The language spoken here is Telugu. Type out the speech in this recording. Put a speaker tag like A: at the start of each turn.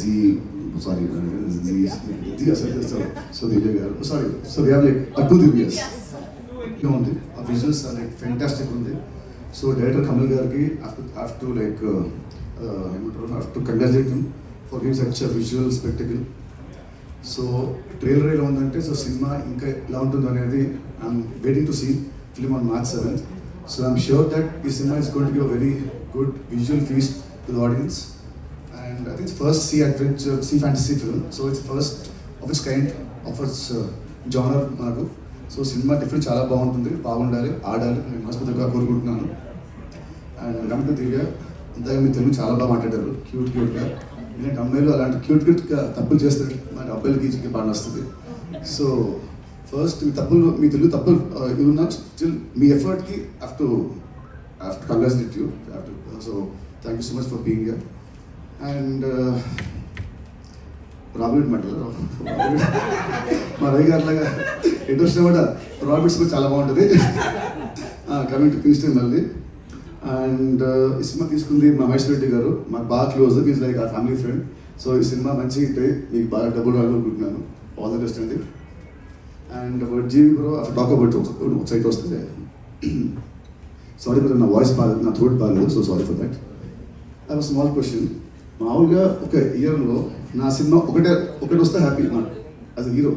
A: జీ sorry, జీ జీ అసలు సో sorry, గారు sorry so they have like two Divya's ఉంది ఆ విజువల్స్ లైక్ ఫెంటాస్టిక్ ఉంది సో డైరెక్టర్ కమల్ గారికి హ్యావ్ టు లైక్ ఏమంటారు have to congratulate for give such visual spectacle so trailer ఎలా ఉందంటే సో సినిమా ఇంకా ఎలా ఉంటుంది అనేది I'm waiting to see film on March seven so I'm sure that ఈ cinema is going give a very good visual feast to the audience and I think it's first first see sea see fantasy So so first first its kind, kind of uh, genre మనకు సో సినిమా డిఫరెంట్ చాలా బాగుంటుంది. బాగుండాలి ఆడాలి నేను మనస్ఫూర్తిగా కోరుకుంటున్నాను. అండ్ రమణ దివ్య అంతగా మీ తెలుగు చాలా బాగా మాట్లాడారు. క్యూట్ క్యూట్గా ఎందుకంటే అమ్మాయిలు అలాంటి క్యూట్ క్యూట్గా తప్పులు చేస్తారు మన అబ్బాయిలకి ఈజీకి బాగా వస్తుంది సో ఫస్ట్ మీ తప్పులు మీ తెలుగు తప్పులు uh, ఇది ఉన్నా స్టిల్ మీ ఎఫర్ట్కి have to have to congratulate you have to so thank you so much for being here and robbed మాటలు. మా రవి గారు లాగా ఇంట్రెస్ట్ కూడా రాబిడ్స్ కూడా చాలా బాగుంటుంది. కమింగ్ టు క్రిస్టియన్ మళ్ళీ. అండ్ ఈ సినిమా తీసుకుంది మా మహేష్ రెడ్డి గారు. మాకు బాగా close is like a family friend so ఈ సినిమా మంచి హిట్ మీకు బాగా డబ్బులు రావాలనుకుంటున్నాను. ఆల్ ద బెస్ట్ అండి. అండ్ జీవి బ్రో అసలు టాక్ అబౌట్ సైట్ వస్తుంది. సారీ బ్రో నా వాయిస్ బాగాలేదు నా థ్రోట్ బాగాలేదు సో సారీ ఫర్ దట్ అది స్మాల్ క్వశ్చన్ మామూలుగా ఒక ఇయర్లో నా సినిమా ఒకటే ఒకటి వస్తే హ్యాపీ నాకు యాజ్ హీరో